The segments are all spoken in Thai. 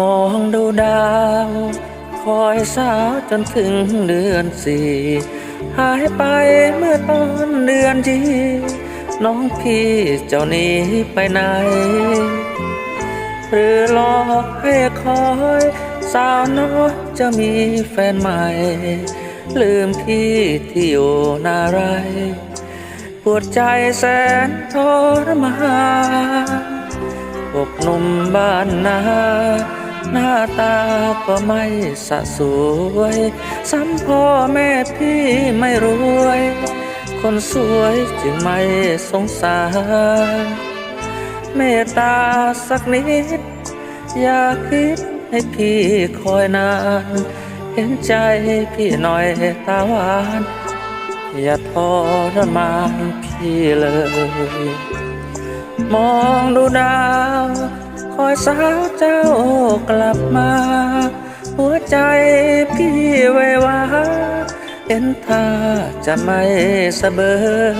มองดูดาว คอยสาวจนถึงเดือนสี่หายไปเมื่อตอนเดือนจีน้องพี่เจ้าหนี้ไปไหน หรือหลอกให้คอย สาวน้อยจะมีแฟนใหม่ ลืมพี่ที่อยู่นาไร ปวดใจแสนทรมานพวกนมบ้านนา หน้าตาก็ไม่สะสวยซ้ำพ่อแม่พี่ไม่รวย คนสวยจึงไม่สงสาร เมตตาสักนิด อย่าคิดให้พี่คอยนาน เห็นใจพี่หน่อยตาหวาน อย่าทรมานพี่เลย มองดูดาว สาวเจ้ากลับมา หัวใจพี่ไว้ว่าเห็นท่าจะไม่สะเบย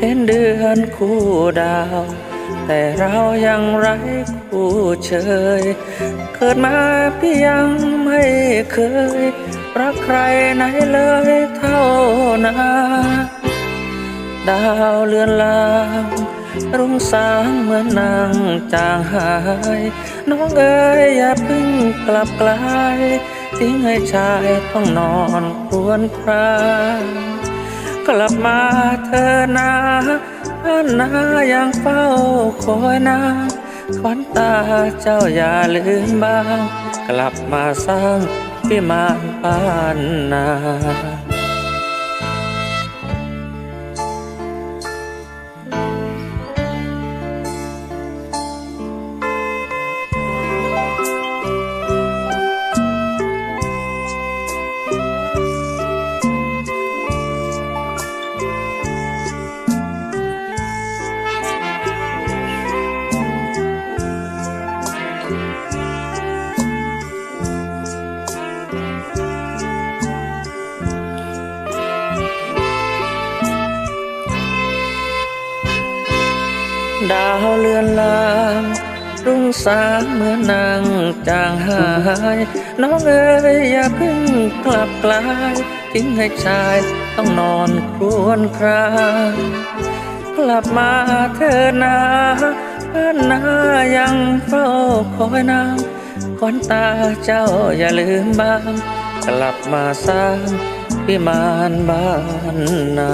เห็นเดือนคู่ดาว แต่เรายังไร้คู่เชย เกิดมาพี่ยังไม่เคย รักใครไหนเลยเท่านาดาวเลือนลาง รุ่งสางเหมือนนางจางหาย น้องเอ๋ยอย่าเพิ่งกลับกลายทิ้งให้ชายต้องนอนครวญครางกลับมาเธอนาอันนายังเฝ้าคอยนางขวัญตาเจ้าอย่าลืมบ้าง กลับมาสร้างพิมานบ้านนา ดาวเลือนลางรุ่งสางเมื่อนางจางหาย น้องเอ๋ยอย่าเพิ่งกลับกลายทิ้งให้ชายต้องนอนครวญครางกลับมาเธอนาบ้านนายังเฝ้าคอยนางขวัญตาเจ้าอย่าลืมบ้าง กลับมาสร้างพิมานบ้านนา